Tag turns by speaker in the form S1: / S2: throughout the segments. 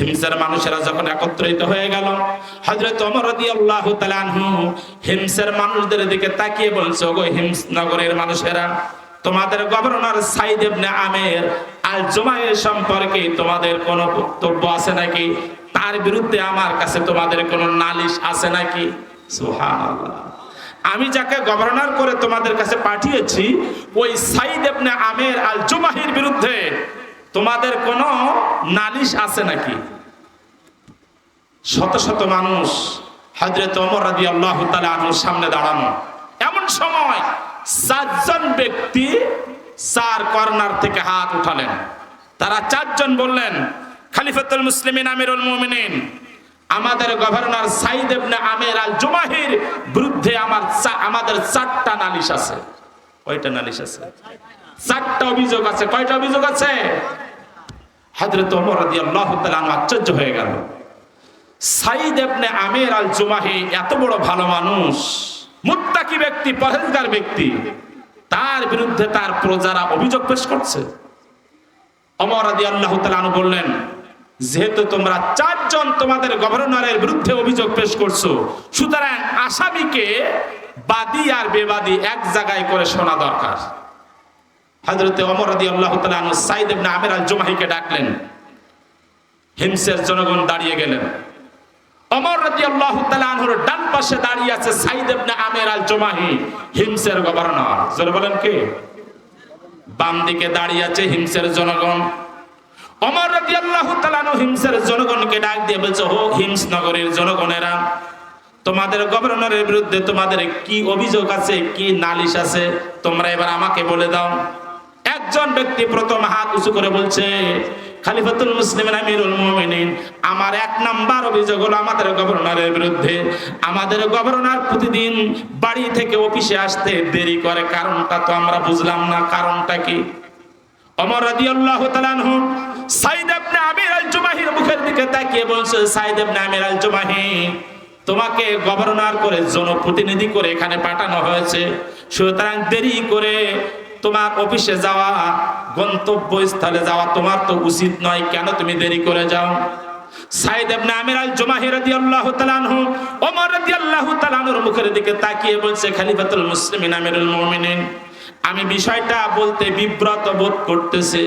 S1: হিমসের মানুষেরা যখন একত্রিত হয়ে গেল হজরত অমর আনহু হিমসের মানুষদের দিকে তাকিয়ে বলছে, ওগো হিমস নগরের মানুষেরা, তোমাদের গভর্নর সাইদ আমের আল জুমাইর সম্পর্কে তোমাদের কোনো বক্তব্য আছে নাকি? তার বিরুদ্ধে আমার কাছে তোমাদের কোনো নালিশ আছে নাকি? আমি যাকে গভর্নর করে তোমাদের কাছে পাঠিয়েছি, ওই সাইদ ইবনে আমের আল জুমাহির বিরুদ্ধে। তোমাদের কোনো নালিশ আছে নাকি? শত শত মানুষ হজরত ওমর রাদি আল্লাহ আনহুর সামনে দাঁড়ানো। এমন সময় চারজন ব্যক্তি চার কর্নার থেকে হাত উঠালেন। তারা চারজন বললেন, খালিফাতুল মুসলিমিন, আমিরুল মুমিনিন, আমাদের গভর্নর সাইদ ইবনে আমির আল জুমাহির বিরুদ্ধে আমার আমাদের চারটা নালিশ আছে। কয়টা নালিশ আছে? চারটা অভিযোগ আছে। কয়টা অভিযোগ আছে? হযরত ওমর তাআলা আনহু আশ্চর্য হয়ে গেল। সাইদ ইবনে আমির আল জুমাহি এত বড় ভালো মানুষ, মুত্তাকি ব্যক্তি, পরহেজগার ব্যক্তি, তার বিরুদ্ধে তার প্রজারা অভিযোগ পেশ করছে। অমর রাদিয়াল্লাহু তাআলা আনহু বললেন, যেহেতু তোমরা চারজন তোমাদের গভর্নরের বিরুদ্ধে অভিযোগ পেশ করছ, সুতরাং আসামিকে বাদী আর বেবাদী এক জায়গায় করে শোনা দরকার। হযরতে ওমর রাদিয়াল্লাহু তাআলা আনহু সাইদ ইবনে আমির আল জুমাহিকে ডাকলেন। হিমসের জনগণ দাঁড়িয়ে গেলেন। ওমর রাদিয়াল্লাহু তাআলা আনহুর ডান পাশে দাঁড়িয়ে আছে সাইদ ইবনে আমির আল জুমাহি হিমসের গভর্নর। জোরে বলেন কে? বাম দিকে দাঁড়িয়ে আছে হিমসের জনগণ। অমর তাআলা আনহু হিমসের জনগণকে ডাক দিয়ে বলছে হো হিমস নগরের জনগণেরা, তোমাদের গভর্নরের বিরুদ্ধে তোমাদের কি অভিযোগ আছে, কি নালিশ আছে, তোমরা এবার আমাকে বলে দাও। একজন ব্যক্তি প্রথম হাত উঁচু করে বলছে, খালিফাতুল মুসলিমিন, আমিরুল মুমিনিন। আমার এক নাম্বার অভিযোগ হলো আমাদের গভর্নরের বিরুদ্ধে। আমাদের গভর্নর প্রতিদিন বাড়ি থেকে অফিসে আসতে দেরি করে। কারণটা তো আমরা বুঝলাম না। কারণটা কি? ওমর রাদিয়াল্লাহু তাআলা আনহু সাইদ ইবনে আমির আল জুমাহির মুখের দিকে তাকিয়ে বলছে, সাইদ ইবনে আমির আল জুমাহি তোমাকে গভর্নর করে জনপ্রতিনিধি করে এখানে পাঠানো হয়েছে। সুতরাং দেরি করে তোমার অফিসে যাওয়া, গন্তব্যস্থলে যাওয়া তোমার তো উচিত নয়। কেন তুমি দেরি করে যাও? আমির আল মুখের দিকে তাকিয়ে বলছে মুসলিমিন আমি বিষয়টা বলতে বিব্রত বোধ করতেছে,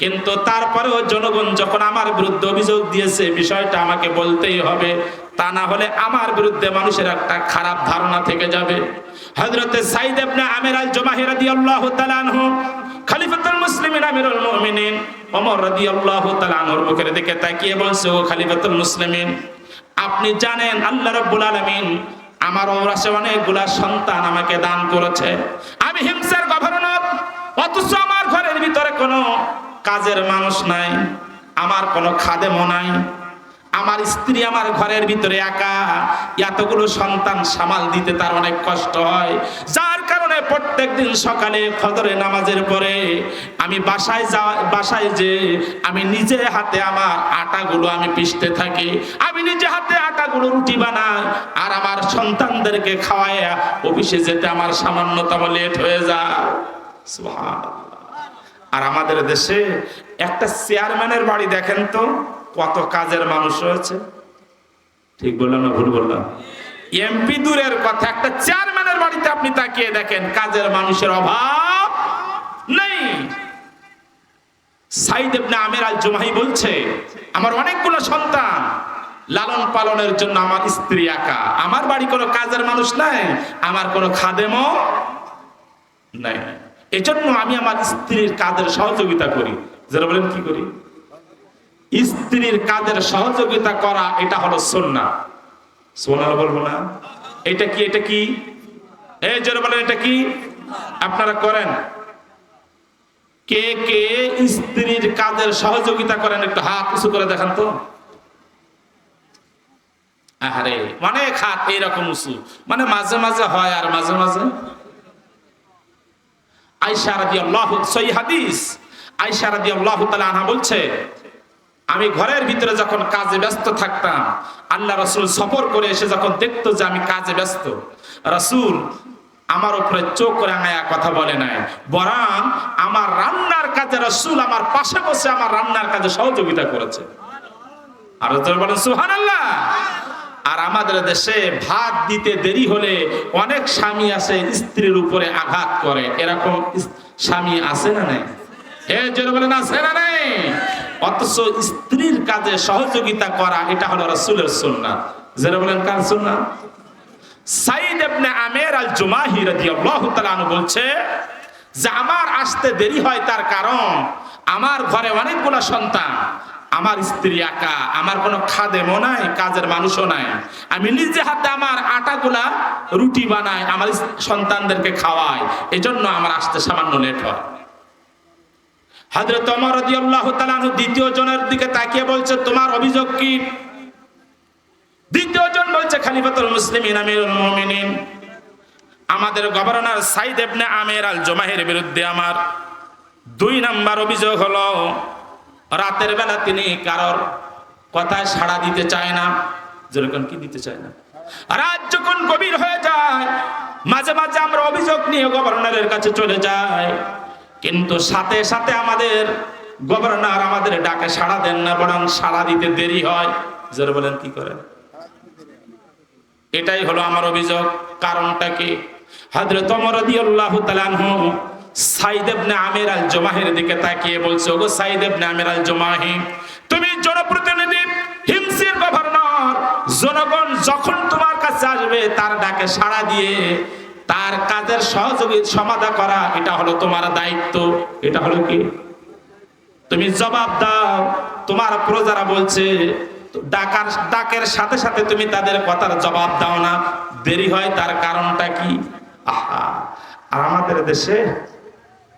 S1: কিন্তু তারপরেও জনগণ যখন আমার বিরুদ্ধে অভিযোগ দিয়েছে, বিষয়টা আমাকে বলতেই হবে। তা না হলে আমার বিরুদ্ধে মানুষের একটা খারাপ ধারণা থেকে যাবে। হযরতে সাইদ ইবনে আমির আল জুমাহি রাদিয়াল্লাহু তাআলা আনহু, খলিফাতুল মুসলিমিন আমিরুল মুমিনিন, ওমর রাদিয়াল্লাহু তাআলা আনহুর মুখের দিকে তাকিয়ে বলছে, ও খলিফাতুল মুসলিমিন, আপনি জানেন আল্লাহ রাব্বুল আলামিন আমার ওরাসে অনেকগুলা সন্তান আমাকে দান করেছে। আমি হিমসের গভর্নর, অথচ আমার ঘরের ভিতরে কোনো কাজের মানুষ নাই, আমার কোনো খাদেমও নাই আমার স্ত্রী আমার ঘরের ভিতরে একা, এতগুলো সন্তান সামাল দিতে তার অনেক কষ্ট হয়। যার কারণে প্রত্যেক দিন সকালে ফজরে নামাজের পরে আমি বাসায় যাওয়া বাসায় যে আমি নিজে হাতে আমার আটাগুলো আমি পিষতে থাকি। আমি নিজে হাতে আটাগুলো রুটি বানাই আর আমার সন্তানদেরকে খাওয়াই অফিসে যেতে আমার সামান্যতম লেট হয়ে যায়। আর আমাদের দেশে একটা চেয়ারম্যানের বাড়ি দেখেন তো কত কাজের মানুষ রয়েছে? ঠিক বললাম না ভুল বললাম? এমপি দূরের কথা একটা চেয়ারম্যানের বাড়িতে আপনি তাকিয়ে দেখেন কাজের মানুষের অভাব নেই। সাইদ ইবনে আমির আল জুমাহি বলছে আমার অনেকগুলো সন্তান লালন পালনের জন্য আমার স্ত্রী একা। আমার বাড়ি কোনো কাজের মানুষ নাই আমার কোনো খাদেমও নাই। এজন্য আমি আমার স্ত্রীর কাজের সহযোগিতা করি। যারা বলেন কি করি? স্ত্রীর কাজের সহযোগিতা করা, এটা হলো সন্না সোনার বলব না। এটা কি এটা কি? এই যারা বলেন, এটা কি? আপনারা করেন। কে কে স্ত্রীর কাজের সহযোগিতা করেন, একটু হাত উঁচু করে দেখান তো। আরে মানে খাত এইরকম উঁচু। মানে মাঝে মাঝে হয় আর মাঝে মাঝে। আয়সা রাদিয়াল্লাহু, সহি হাদিস। আয়সা রাদিয়াল্লাহু তাআলা আনহা বলছে আমি ঘরের ভিতরে যখন কাজে ব্যস্ত থাকতাম, আল্লাহ রসুল সফর করে এসে যখন দেখতো যে আমি কাজে ব্যস্ত, রসুল আমার উপরে চোখ রাঙায়া কথা বলে নাই। বরং আমার রান্নার কাজে রসুল আমার পাশে বসে আমার রান্নার কাজে সহযোগিতা করেছে। আর বলেন সুহান আল্লাহ আর আমাদের দেশে ভাত দিতে দেরি হলে অনেক স্বামী আছে স্ত্রীর উপরে আঘাত করে। এরকম স্বামী আছে না নাই? এ জোরে অথচ স্ত্রীর কাজে সহযোগিতা করা, এটা হলো রাসূলের সুন্নাহ যারা বলেন কার সুন্নাহ সাইদ আমের আল জুমাহি রাদিয়াল্লাহু তাআলা বলছে যে, আমার আসতে দেরি হয় তার কারণ, আমার ঘরে অনেকগুলো সন্তান, আমার স্ত্রী একা, আমার কোনো খাদেমও নাই, কাজের মানুষও নাই। আমি নিজে হাতে আমার আটাগুলা রুটি বানাই, আমার সন্তানদেরকে খাওয়াই, এজন্য আমার আসতে সামান্য লেট হয়। হযরত ওমর রাদিয়াল্লাহু তাআলা আনহু দ্বিতীয় জনের দিকে তাকিয়ে বলছে, তোমার অভিযোগ কি? দ্বিতীয় জন বলছে, খালিফাতুল মুসলিমিন, আমিরুল মুমিনিন। আমাদের গভর্নর সাইদ ইবনে আমির আল জমাহের বিরুদ্ধে আমার দুই নাম্বার অভিযোগ হলো, রাতের বেলা তিনি কারোর কথায় সাড়া দিতে চায় না। যেরকম কি দিতে চায় না? রাত যখন গভীর হয়ে যায়, মাঝে মাঝে আমরা অভিযোগ নিয়ে গভর্নরের কাছে চলে যাই। কিন্তু সাথে সাথে আমাদের গভর্নর আমাদের ডাকে সাড়া দেন না, বরং সাড়া দিতে দেরি হয়। যারা বলেন, কি করেন? এটাই হলো আমার অভিযোগ। কারণটা কি? আমির আল দিকে তাকিয়ে আমির আল তুমি জনপ্রতিনিধি হিমসির গভর্নর, জনগণ যখন তোমার কাছে আসবে, তার ডাকে সাড়া দিয়ে তার কাজের সহযোগী সমাধা করা, এটা হলো তোমার দায়িত্ব। এটা হলো কি? তুমি জবাব দাও। তোমার প্রজারা বলছে, ডাকার, ডাকের সাথে সাথে তুমি তাদের কথার জবাব দাও না। দেরি হয়, তার কারণটা কি? আহা! আর আমাদের দেশে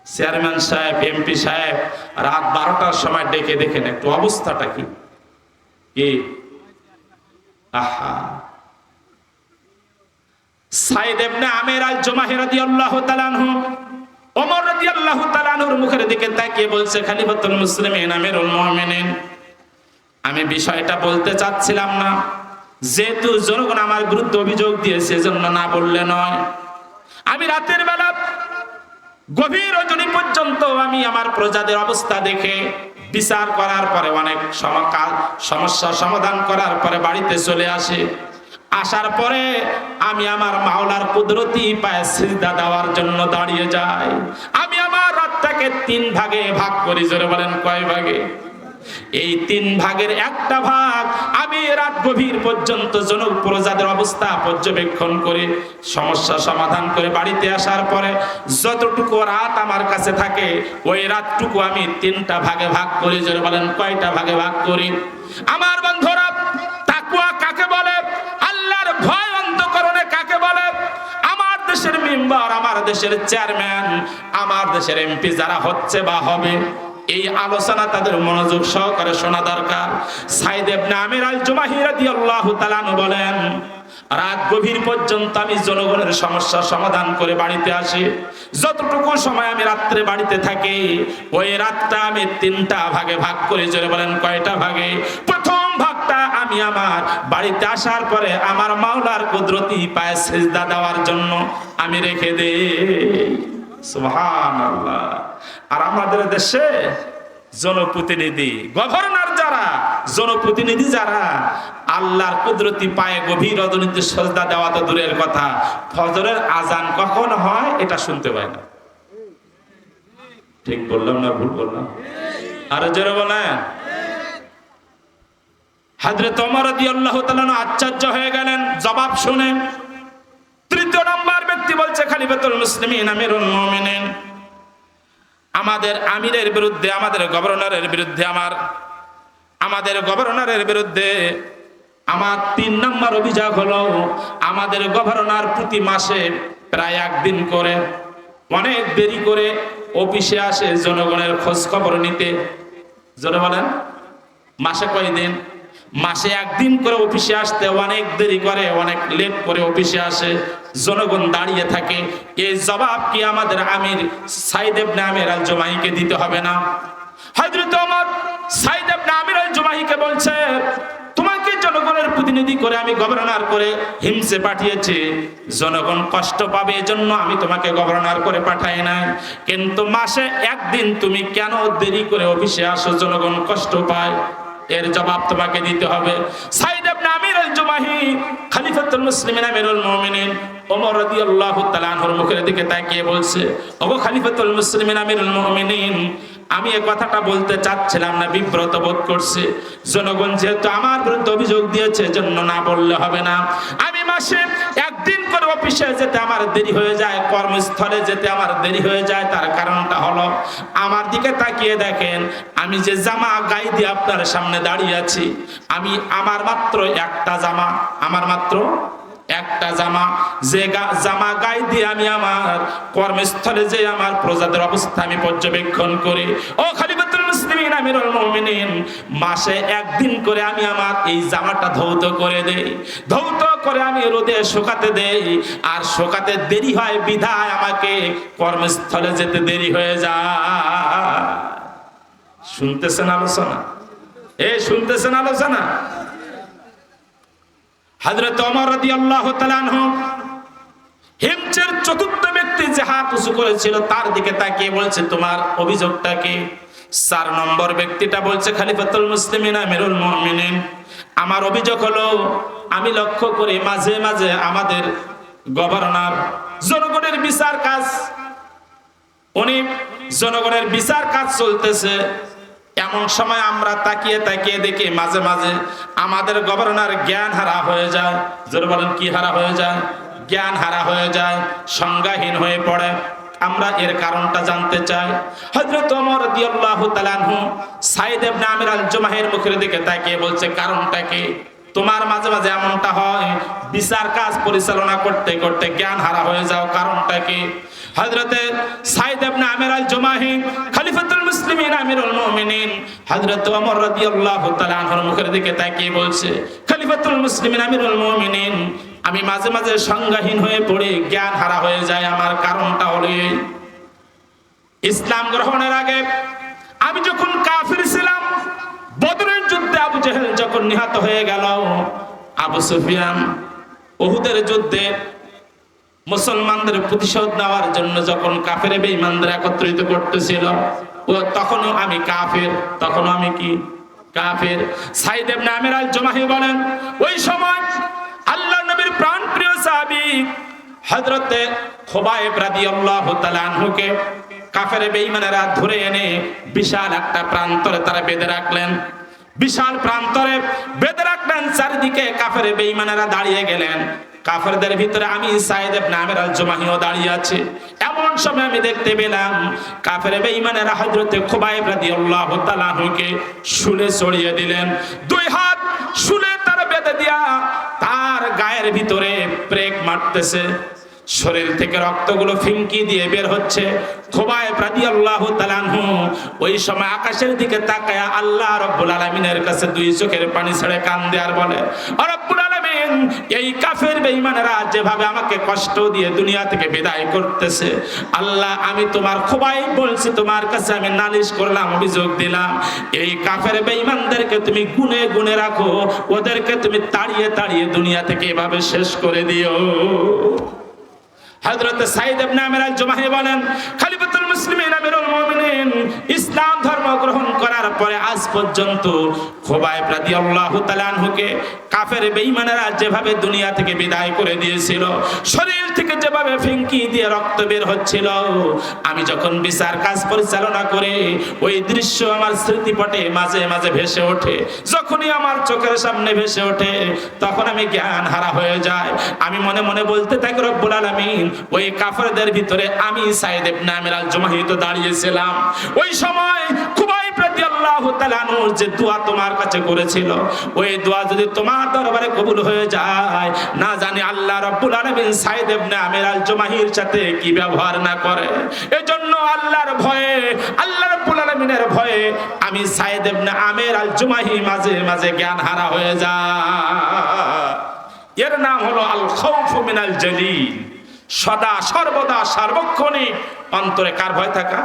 S1: চেয়ারম্যান সাহেব, এমপি সাহেব রাত বারোটার সময় ডেকে দেখেন, একটু অবস্থাটা কি? কি? আহা! মুখের দিকে বলছে আমি বিষয়টা বলতে চাচ্ছিলাম না। যেহেতু জনগণ আমার বিরুদ্ধে অভিযোগ দিয়েছে জন্য না বললে নয়। আমি রাতের বেলা গভীর রজনী পর্যন্ত আমি আমার প্রজাদের অবস্থা দেখে বিচার করার পরে, অনেক সমস্যা সমাধান করার পরে বাড়িতে চলে আসে। আসার পরে আমি আমার মাওলার কুদরতি পায়ে সিজদা দেওয়ার জন্য দাঁড়িয়ে যাই। আমি আমার রাতটাকে তিন ভাগে ভাগ করি, জোরে বলেন কয় ভাগে? এই তিন ভাগের একটা ভাগ আমি রাত গভীর পর্যন্ত জনক প্রজাদের অবস্থা পর্যবেক্ষণ করে, সমস্যা সমাধান করে বাড়িতে আসার পরে যতটুকু রাত আমার কাছে থাকে, ওই রাতটুকু আমি তিনটা ভাগে ভাগ করি, জোরে বলেন কয়টা ভাগে ভাগ করি? আমার মেম্বার আমার দেশের চেয়ারম্যান, আমার দেশের এমপি যারা হচ্ছে বা হবে, এই আলোচনা তাদের মনোযোগ সহকারে শোনা দরকার। সাইদ ইবনে আমির আল জুমাহি রাদিয়াল্লাহু তাআলা আনহু বলেন, রাত গভীর পর্যন্ত আমি জনগণের সমস্যা সমাধান করে বাড়িতে আসি। যতটুকু সময় আমি রাত্রে বাড়িতে থাকি, ওই রাতটা আমি তিনটা ভাগে ভাগ করে, জোরে বলেন কয়টা ভাগে? প্রথম আমি আমার বাড়িতে আসার পরে আমার মাওলার কুদরতি পায়ে সেজদা দেওয়ার জন্য আমি রেখে সুবহানাল্লাহ। আর আমাদের দেশে জনপ্রতিনিধি, গভর্নর যারা, জনপ্রতিনিধি যারা, আল্লাহর কুদরতি পায়ে গভীর অদনীতে সজদা দেওয়া তো দূরের কথা, ফজরের আজান কখন হয় এটা শুনতে পায় না। ঠিক বললাম না ভুল বললাম? আরও জোরে বলেন। হাজরত ওমর রাদিয়াল্লাহু তাআলা আশ্চর্য হয়ে গেলেন, জবাব শুনে। তৃতীয় নম্বর ব্যক্তি বলছে, খালিফাতুল মুসলিমিন, আমিরুল মুমিনিন। আমাদের আমিরের বিরুদ্ধে, আমাদের গভর্নরের বিরুদ্ধে আমার, আমাদের গভর্নরের বিরুদ্ধে আমার তিন নম্বর অভিযোগ হলো, আমাদের গভর্নর প্রতি মাসে প্রায় একদিন করে, অনেক দেরি করে অফিসে আসে জনগণের খোঁজ খবর নিতে। জোরে বলেন, মাসে কয়দিন? মাসে একদিন করে অফিসে আসতে অনেক দেরি করে, অনেক লেট করে অফিসে আসে, জনগণ দাঁড়িয়ে থাকে। এই জবাব কি আমাদের আমির সাইদেব ইবনে আমির আল জুমাইকে দিতে হবে না? হযরত ওমর সাইদেব ইবনে আমির আল জুমাইকে বলছে, তোমাকে জনগণের প্রতিনিধি করে আমি গভর্নর করে হিমসে পাঠিয়েছি। জনগণ কষ্ট পাবে এজন্য আমি তোমাকে গভর্নর করে পাঠাই নাই। কিন্তু মাসে একদিন তুমি কেন দেরি করে অফিসে আসো? জনগণ কষ্ট পায়। এর জবাব তোমাকে দিতে হবে। সাইদ ইবনে আমির আল জুমাহি খলিফাতুল মুসলিমিন, আমিরুল মুমিনিন, ওমর রাদিয়াল্লাহু তাআলা আনহুর মুখের দিকে তাকিয়ে বলছে, ওগো খলিফাতুল মুসলিমিন, আমিরুল মুমিনিন, আমি এই কথাটা বলতে চাচ্ছিলাম না, বিব্রত বোধ করছে। জনগণ যেহেতু আমার বিরুদ্ধে অভিযোগ দিয়েছে জন্য না বললে হবে না। আমি মাসে একদিন করে অফিসে যেতে আমার দেরি হয়ে যায়, কর্মস্থলে যেতে আমার দেরি হয়ে যায়, তার কারণটা হলো, আমার দিকে তাকিয়ে দেখেন, আমি যে জামা গায়ে দিয়ে আপনার সামনে দাঁড়িয়ে আছি, আমি আমার মাত্র একটা জামা, আমার মাত্র একটা জামা, যে জামা গায়ে দিয়ে আমি আমার কর্মস্থলে যে আমার প্রজাদের অবস্থা আমি পর্যবেক্ষণ করি। ও খালিফাতুল মুসলিমিন, আমিরুল মাসে একদিন করে আমি আমার এই জামাটা ধৌত করে দেই। ধৌত করে আমি রোদে শুকাতে দেই। আর শুকাতে দেরি হয়, বিধায় আমাকে কর্মস্থলে যেতে দেরি হয়ে যায়। শুনতেছেন আলোচনা? এ, শুনতেছেন আলোচনা? হযরত ওমর রাদিয়াল্লাহু তাআলা আনহু হিমচের চতুর্থ ব্যক্তি যে হাত উঁচু করেছিল, তার দিকে তাকিয়ে বলছে, তোমার অভিযোগটা কি? চার নম্বর ব্যক্তিটা বলছে খালিফাতুল মুসলিমিন, আমিরুল মুমিনিন। আমার অভিযোগ হলো, আমি লক্ষ্য করি মাঝে মাঝে আমাদের গভর্নর জনগণের বিচার কাজ, উনি জনগণের বিচার কাজ চলতেছে। এমন সময় আমরা তাকিয়ে তাকিয়ে দেখি মাঝে মাঝে আমাদের গভর্নর জ্ঞান হারা হয়ে যায়। জোর বলেন, কি হারা হয়ে যায়? জ্ঞান হারা হয়ে যায়, সংজ্ঞাহীন হয়ে পড়ে। আমরা এর কারণটা জানতে চাই। হযরত ওমর রাদিয়াল্লাহু তাআলা আনহু সাইদ ইবনে আমির আল জুমাহের মুখের দিকে তাকিয়ে বলছে, কারণটা কি? তোমার মাঝে মাঝে এমনটা হয়, বিচার কাজ পরিচালনা করতে করতে জ্ঞান হারা হয়ে যাও, কারণটা কি? হযরতে সাইদ ইবনে আমির আল জুমাহি খলিফাতুল আমি মাঝে মাঝে সংজ্ঞাহীন হয়ে পড়ে জ্ঞান হারা হয়ে যায়, আমার কারণটা হলো ইসলাম গ্রহণের আগে আমি যখন কাফির ছিলাম, বদরের যুদ্ধে আবু জেহেল যখন নিহত হয়ে গেল, আবু সুফিয়ান ওহুদের যুদ্ধে মুসলমানদের প্রতিশোধ নেওয়ার জন্য যখন কাফের বেঈমানদের একত্রিত করতেছিল তখনও আমি কাফের, তখনও আমি কি কাফের? সাইদেব নামের আল জমাহি বলেন, ওই সময় আল্লাহ নবীর প্রাণ প্রিয় সাহাবী হযরতে খুবাইব রাদিয়াল্লাহু তাআলা আনহুকে কাফের বেঈমানেরা ধরে এনে বিশাল একটা প্রান্তরে তারা বেঁধে রাখলেন। বিশাল প্রান্তরে বেঁধে রাখলেন, চারিদিকে কাফের বেঈমানেরা দাঁড়িয়ে গেলেন। কাফেরদের ভিতরে আমি সাইদ ইবনে আমির আল জুমাহিও দাঁড়িয়ে আছে। এমন সময় আমি দেখতে পেলাম কাফের বেঈমানেরা হযরতে খুবাইব রাদিয়াল্লাহু তাআলা আনহুকে শুনে ছড়িয়ে দিলেন। দুই হাত শুনে তার বেঁধে দিয়া তার গায়ের ভিতরে ব্রেক মারতেছে। শরীর থেকে রক্তগুলো ফিঙ্কি দিয়ে বের হচ্ছে। খোবায় রাদিয়াল্লাহু তাআলা আনহু, ওই সময় আকাশের দিকে তাকায় আল্লাহ রাব্বুল আলামিনের কাছে দুই চোখের পানি ছেড়ে কান্দে আর বলে "ও রব্বুল আলামিন, এই কাফের বেঈমানেরা যেভাবে আমাকে কষ্ট দিয়ে দুনিয়া থেকে বিদায় করতেছে, আল্লাহ আমি তোমার খোবাই বলছি, তোমার কাছে আমি নালিশ করলাম, অভিযোগ দিলাম। এই কাফের বেঈমানদেরকে তুমি গুনে গুনে রাখো, ওদেরকে তুমি তাড়িয়ে তাড়িয়ে দুনিয়া থেকে এভাবে শেষ করে দিও। হযরত সাইদ ইবনে আমির আল জুমাহি বলেন, খলিফাতুল মুসলিমিন, আমিরুল মুমিনিন, ইসলাম ধর্ম গ্রহণ করার পরে আজ পর্যন্ত খুবাইব রাদিয়াল্লাহু তাআলা আনহুকে কাফের বেঈমানেরা যেভাবে দুনিয়া থেকে বিদায় করে দিয়েছিল, শরীর থেকে যেভাবে ফিঙ্কি দিয়ে রক্ত বের হচ্ছিল, আমি যখন বিচার কাজ পরিচালনা করে ওই দৃশ্য আমার স্মৃতিপটে মাঝে মাঝে ভেসে ওঠে, যখনই আমার চোখের সামনে ভেসে ওঠে, তখন আমি জ্ঞান হারা হয়ে যায় আমি মনে মনে বলতে থাকি, রব্বুল আলামিন, ওই কাফেরদের ভিতরে আমি সাইদ ইবনে আমির আল জুমাহি তো দাঁড়িয়েছিলাম। ওই সময় রাদিয়াল্লাহু তাআলা যে দোয়া তোমার কাছে করেছিল, ওই দোয়া যদি তোমার দরবারে কবুল হয়ে যায়, না জানি আল্লাহ আমির আল সাথে কি ব্যবহার না করে। এজন্য আল্লাহর ভয়ে, আল্লাহ ভয়ে আমি আমির আল জুমাহি মাঝে মাঝে জ্ঞান হারা হয়ে যায়। এর নাম হলো আল খাউফু মিনাল জলিল সদা, সর্বদা, সার্বক্ষণিক অন্তরে কার ভয় থাকা?